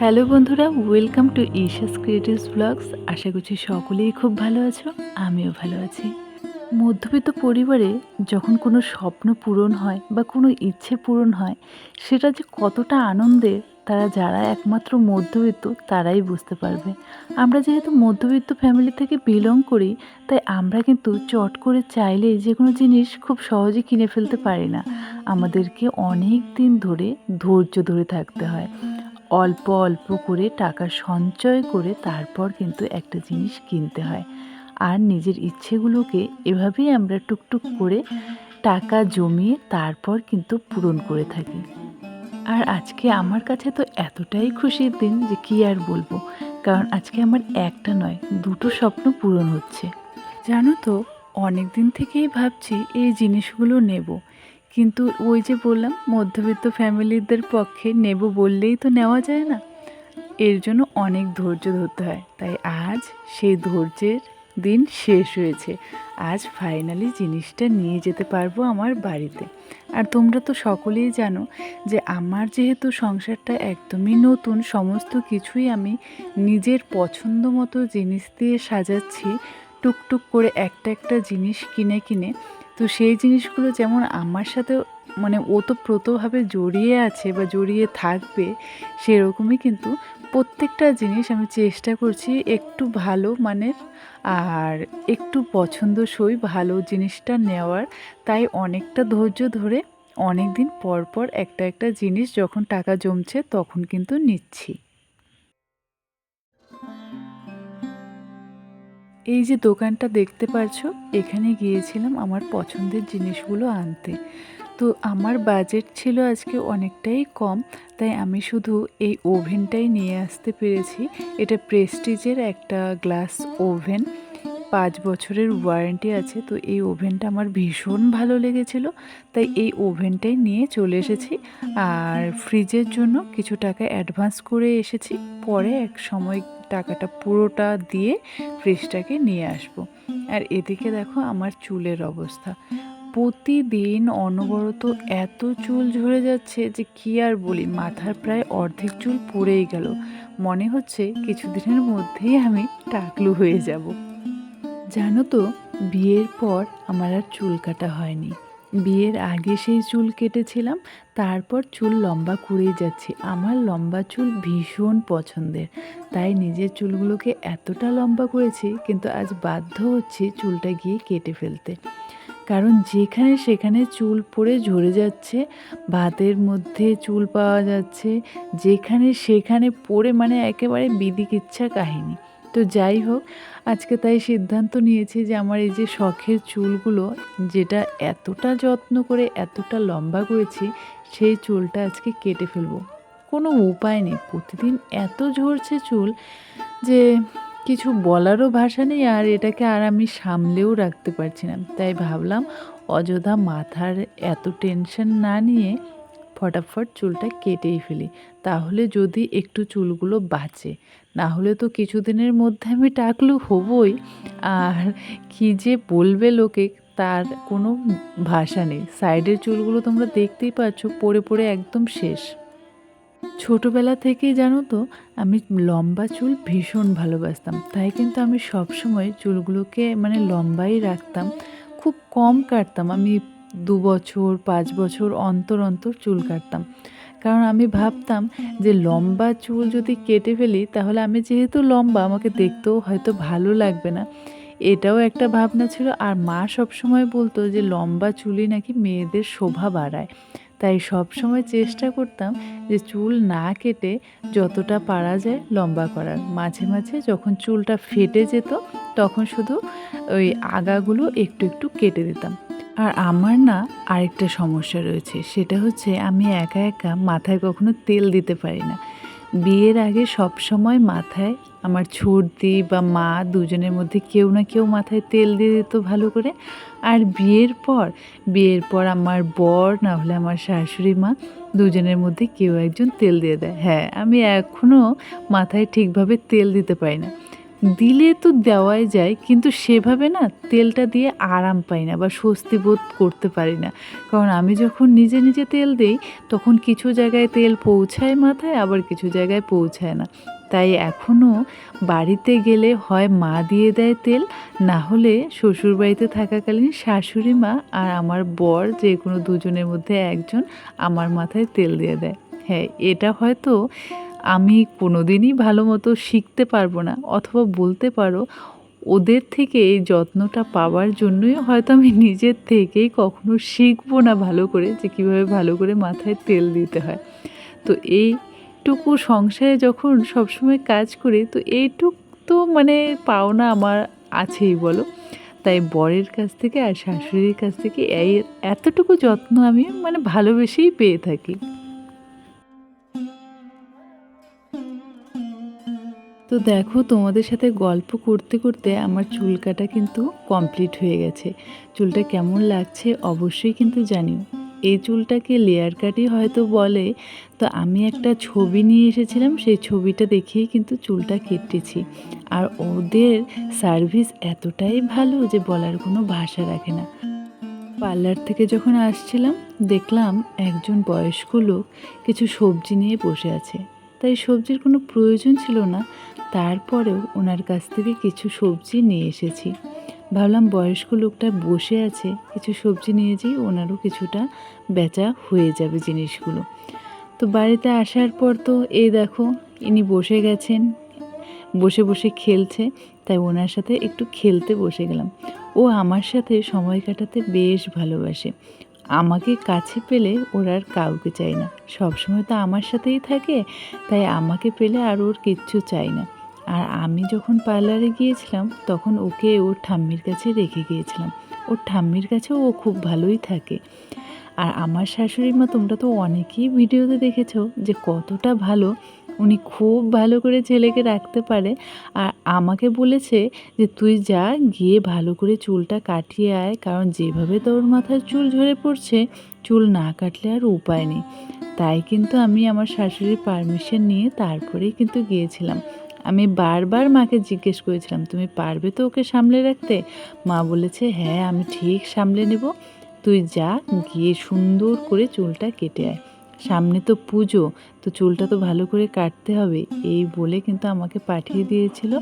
Hello বন্ধুরা welcome to Isha's creatives blogs আশা করছি সকলেই খুব ভালো আছো, আমিও ভালো আছি। মধ্যবিত্ত পরিবারে যখন কোনো স্বপ্ন পূরণ হয় বা কোনো ইচ্ছে পূরণ হয়, সেটা যে কতটা আনন্দের তারা যারা একমাত্র মধ্যবিত্ত তারাই বুঝতে পারবে। আমরা যেহেতু মধ্যবিত্ত ফ্যামিলি থেকে বিলং করি, তাই আমরা কিন্তু চট করে চাইলেই যে কোনো জিনিস খুব সহজে কিনে ফেলতে পারি না। আমাদেরকে অনেক দিন ধরে ধৈর্য ধরে থাকতে হয়। অল্প অল্প করে টাকা সঞ্চয় করে তারপর কিন্তু একটা জিনিস কিনতে হয়। আর নিজের ইচ্ছেগুলোকে এভাবেই আমরা টুকটুক করে টাকা জমিয়ে তারপর কিন্তু পূরণ করে থাকি। আর আজকে আমার কাছে তো এতটাই খুশির দিন যে কি আর বলব, কারণ আজকে আমার একটা নয়, দুটো স্বপ্ন পূরণ হচ্ছে। জানো তো অনেক দিন থেকেই ভাবছি এই জিনিসগুলো নেব। কিন্তু ওই যে বললাম, মধ্যবিত্ত ফ্যামিলিদের পক্ষে নেব বললেই তো নেওয়া যায় না। এর জন্য অনেক ধৈর্য ধরতে হয়। তাই আজ সেই ধৈর্যের দিন শেষ হয়েছে। আজ ফাইনালি জিনিসটা নিয়ে যেতে পারব আমার বাড়িতে। আর তোমরা তো সকলেই জানো যে আমার যেহেতু সংসারটা একদমই নতুন, সমস্ত কিছুই আমি নিজের পছন্দ মতো জিনিস দিয়ে সাজাচ্ছি, টুকটুক করে একটা একটা জিনিস কিনে কিনে। তো সেই জিনিসগুলো যেমন আমার সাথে মানে ওতপ্রোতভাবে জড়িয়ে আছে বা জড়িয়ে থাকবে, সেরকমই কিন্তু প্রত্যেকটা জিনিস আমি চেষ্টা করছি একটু ভালো মানের আর একটু পছন্দসই ভালো জিনিসটা নেওয়ার। তাই অনেকটা ধৈর্য ধরে অনেক দিন পর পর একটা একটা জিনিস যখন টাকা জমছে তখন কিন্তু নিচ্ছি। এই যে দোকানটা দেখতে পারছ, এখানে গিয়েছিলাম আমার পছন্দের জিনিসগুলো আনতে। তো আমার বাজেট ছিল আজকে অনেকটাই কম, তাই আমি শুধু এই ওভেনটাই নিয়ে আসতে পেরেছি। এটা প্রেস্টিজের একটা গ্লাস ওভেন পাঁচ বছরের ওয়ারেন্টি আছে, তো এই ওভেনটা আমার ভীষণ ভালো লেগেছিল, তাই এই ওভেনটাই নিয়ে চলে এসেছি। আর ফ্রিজের জন্য কিছু টাকা অ্যাডভান্স করে এসেছি, পরে এক সময় টাকাটা পুরোটা দিয়ে ফ্রিজটাকে নিয়ে আসব। আর এদিকে দেখো আমার চুলের অবস্থা, প্রতিদিন অনবরত এত চুল ঝরে যাচ্ছে যে কি আর বলি, মাথার প্রায় অর্ধেক চুল পড়েই গেল। মনে হচ্ছে কিছুদিনের মধ্যেই আমি টাকলু হয়ে যাব। জানো তো, বিয়ের পর আমার আর চুল কাটা হয়নি। বিয়ের আগে সেই চুল কেটেছিলাম, তারপর চুল লম্বা করেই যাচ্ছি। আমার লম্বা চুল ভীষণ পছন্দের, তাই নিজের চুলগুলোকে এতটা লম্বা করেছি, কিন্তু আজ বাধ্য হচ্ছি চুলটা গিয়ে কেটে ফেলতে। কারণ যেখানে সেখানে চুল পড়ে ঝরে যাচ্ছে, ভাতের মধ্যে চুল পাওয়া যাচ্ছে, যেখানে সেখানে পড়ে মানে একেবারে বিদিকিচ্ছা কাহিনী। তো যাই হোক, আজকে তাই সিদ্ধান্ত নিয়েছি যে আমার এই যে শখের চুলগুলো, যেটা এতটা যত্ন করে, এতটা লম্বা করেছি, সেই চুলটা আজকে কেটে ফেলব। কোনো উপায় নেই। প্রতিদিন এত ঝরছে চুল যে কিছু বলারও ভাষা নেই আর এটাকে আর আমি সামলেও রাখতে পারছি না। তাই ভাবলাম অযথা মাথার এত টেনশন না নিয়ে ফটাফট চুলটা কেটেই ফেলি। তাহলে যদি একটু চুলগুলো বাঁচে না হলে তো কিছুদিনের মধ্যে আমি টাকলু হবই। আর কী যে বলবে লোকে তার কোনো ভাষা নেই। সাইডের চুলগুলো তোমরা দেখতেই পাচ্ছ, পড়ে পড়ে একদম শেষ। ছোটোবেলা থেকেই জানো তো, আমি লম্বা চুল ভীষণ ভালোবাসতাম। তাই কিন্তু আমি সবসময় চুলগুলোকে মানে লম্বাই রাখতাম, খুব কম কাটতাম। আমি দু বছর, পাঁচ বছর অন্তর অন্তর চুল কাটতাম। কারণ আমি ভাবতাম যে লম্বা চুল যদি কেটে ফেলি, তাহলে আমি যেহেতু লম্বা, আমাকে দেখতেও হয়তো ভালো লাগবে না। এটাও একটা ভাবনা ছিল। আর মা সবসময় বলতো যে লম্বা চুলই নাকি মেয়েদের শোভা বাড়ায়। তাই সব সময় চেষ্টা করতাম যে চুল না কেটে যতটা পারা যায় লম্বা করার। মাঝে মাঝে যখন চুলটা ফেটে যেত, তখন শুধু ওই আগাগুলো একটু একটু কেটে দিতাম। আর আমার না আরেকটা সমস্যা রয়েছে। সেটা হচ্ছে আমি একা একা মাথায় কখনো তেল দিতে পারি না। বিয়ের আগে সব সময় মাথায় আমার ছর্দি বা মা দুজনের মধ্যে কেউ না কেউ মাথায় তেল দিয়ে দিত ভালো করে। আর বিয়ের পর বিয়ের পর আমার বর না হলে আমার শাশুড়ি মা দুজনের মধ্যে কেউ একজন তেল দিয়ে দেয়। হ্যাঁ আমি এখনও মাথায় ঠিকভাবে তেল দিতে পারি না। দিলে তো দেওয়াই যায়, কিন্তু সেভাবে না তেলটা দিয়ে আরাম পাই না বা স্বস্তি বোধ করতে পারি না। কারণ আমি যখন নিজে নিজে তেল দিই, তখন কিছু জায়গায় তেল পৌঁছায় মাথায়, আবার কিছু জায়গায় পৌঁছায় না। তাই এখনও বাড়িতে গেলে হয় মা দিয়ে দেয় তেল, না হলে শ্বশুরবাড়িতে থাকাকালীন শাশুড়ি মা আর আমার বর যে কোনো দুজনের মধ্যে একজন আমার মাথায় তেল দিয়ে দেয়। হ্যাঁ এটা হয়তো আমি কোনোদিনই ভালো মতো শিখতে পারব না, অথবা বলতে পারো, ওদের থেকে এই যত্নটা পাওয়ার জন্যই হয়তো আমি নিজের থেকেই কখনো শিখব না ভালো করে, যে কীভাবে ভালো করে মাথায় তেল দিতে হয়। তো এইটুকু সংসারে যখন সবসময় কাজ করি, তো এইটুক তো মানে পাওনা আমার আছেই বলো। তাই বরের কাছ থেকে আর শাশুড়ির কাছ থেকে এই এতটুকু যত্ন আমি মানে ভালোবেসেই পেয়ে থাকি। তো দেখো, তোমাদের সাথে গল্প করতে করতে আমার চুল কাটা কিন্তু কমপ্লিট হয়ে গেছে। চুলটা কেমন লাগছে অবশ্যই কিন্তু জানিও। এই চুলটাকে লেয়ার কাটই হয়তো বলে, তো আমি একটা ছবি নিয়ে এসেছিলাম, সেই ছবিটা দেখেই কিন্তু চুলটা কেটেছি। আর ওদের সার্ভিস এতটাই ভালো যে বলার কোনো ভাষা রাখে না। পার্লার থেকে যখন আসছিলাম, দেখলাম একজন বয়স্ক লোক কিছু সবজি নিয়ে বসে আছে। তাই সবজির কোনো প্রয়োজন ছিল না তারপরেও ওনার কাছ থেকে কিছু সবজি নিয়ে এসেছি। ভাবলাম বয়স্ক লোকটা বসে আছে, কিছু সবজি নিয়ে যাই ওনারও কিছুটা বেচা হয়ে যাবে জিনিসগুলো। তো বাড়িতে আসার পর তো এই দেখো, ইনি বসে গেছেন, বসে বসে খেলছে, তাই ওনার সাথে একটু খেলতে বসে গেলাম। ও আমার সাথে সময় কাটাতে বেশ ভালোবাসে। আমাকে কাছে পেলে ওর আর কাউকে চাই না। সবসময় তো আমার সাথেই থাকে, তাই আমাকে পেলে আর ওর কিচ্ছু চাই না। আর আমি যখন পার্লারে গিয়েছিলাম, তখন ওকে ওর ঠাম্মির কাছে রেখে গিয়েছিলাম। ওর ঠাম্মির কাছেও ও খুব ভালোই থাকে। আর আমার শাশুড়ি মা, তোমরা তো অনেকেই ভিডিওতে দেখেছ যে কতটা ভালো। উনি খুব ভালো করে ছেলেকে রাখতে পারে। আর আমাকে বলেছে যে, তুই যা, গিয়ে ভালো করে চুলটা কাটিয়ে আয়। কারণ যেভাবে তোর মাথার চুল ঝরে পড়ছে, চুল না কাটলে আর উপায় নেই। তাই কিন্তু আমি আমার শাশুড়ির পারমিশন নিয়ে তারপরেই কিন্তু গিয়েছিলাম। আমি বারবার মাকে জিজ্ঞেস করেছিলাম, তুমি পারবে তো ওকে সামলে রাখতে? মা বলেছে হ্যাঁ আমি ঠিক সামলে নেব। তুই যা, গিয়ে সুন্দর করে চুলটা কেটে আয়। সামনে তো পুজো, তো চুলটা তো ভালো করে কাটতে হবে। এই বলে কিন্তু আমাকে পাঠিয়ে দিয়েছিল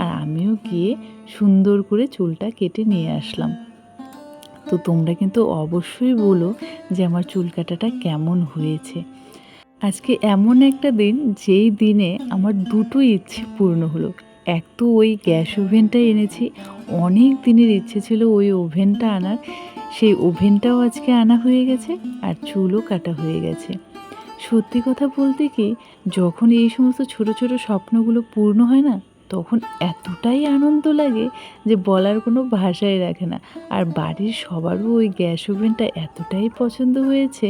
আর আমিও গিয়ে সুন্দর করে চুলটা কেটে নিয়ে আসলাম। তো তোমরা কিন্তু অবশ্যই বলো যে আমার চুল কাটাটা কেমন হয়েছে। আজকে এমন একটা দিন যেই দিনে আমার দুটো ইচ্ছে পূর্ণ হলো। এক তো ওই গ্যাস ওভেনটা এনেছি, অনেক দিনের ইচ্ছে ছিল ওই ওভেনটা আনার। সেই ওভেনটাও আজকে আনা হয়ে গেছে আর চুলও কাটা হয়ে গেছে। সত্যি কথা বলতে কি, যখন এই সমস্ত ছোট ছোট স্বপ্নগুলো পূর্ণ হয় না তখন এতটাই আনন্দ লাগে যে বলার কোনো ভাষাই রাখে না। আর বাড়ির সবারও ওই গ্যাস ওভেনটা এতটাই পছন্দ হয়েছে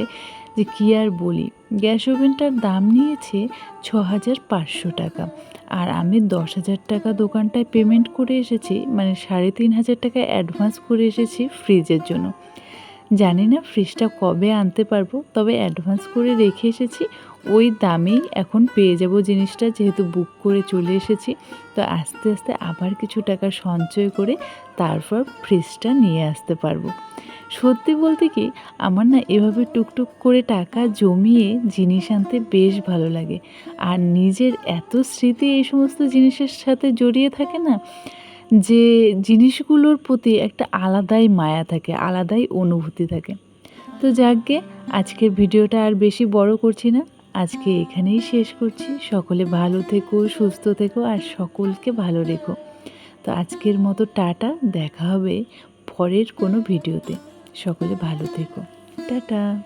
যে কী আর বলি, গ্যাস ওভেনটার দাম নিয়েছে ছ হাজার পাঁচশো টাকা। আর আমি দশ হাজার টাকা দোকানটায় পেমেন্ট করে এসেছি মানে সাড়ে তিন হাজার টাকা অ্যাডভান্স করে এসেছি ফ্রিজের জন্য। জানি না ফ্রিজটা কবে আনতে পারব, তবে অ্যাডভান্স করে রেখে এসেছি। ওই দামেই এখন পেয়ে যাব জিনিসটা, যেহেতু বুক করে চলে এসেছি। তো আস্তে আস্তে আবার কিছু টাকা সঞ্চয় করে তারপর ফ্রিজটা নিয়ে আসতে পারব। সত্যি বলতে কি, আমার না এভাবে টুকটুক করে টাকা জমিয়ে জিনিস আনতে বেশ ভালো লাগে। আর নিজের এত স্মৃতি এই সমস্ত জিনিসের সাথে জড়িয়ে থাকে না যে জিনিসগুলোর প্রতি একটা আলাদাই মায়া থাকে, আলাদাই অনুভূতি থাকে। তো যাকগে, আজকের ভিডিওটা আর বেশি বড় করছি না। আজকে এখানেই শেষ করছি। সকলে ভালো থেকো, সুস্থ থেকো আর সকলকে ভালো রেখো। তো আজকের মতো টাটা, দেখা হবে পরের কোনো ভিডিওতে। সকলে ভালো থেকো। টাটা।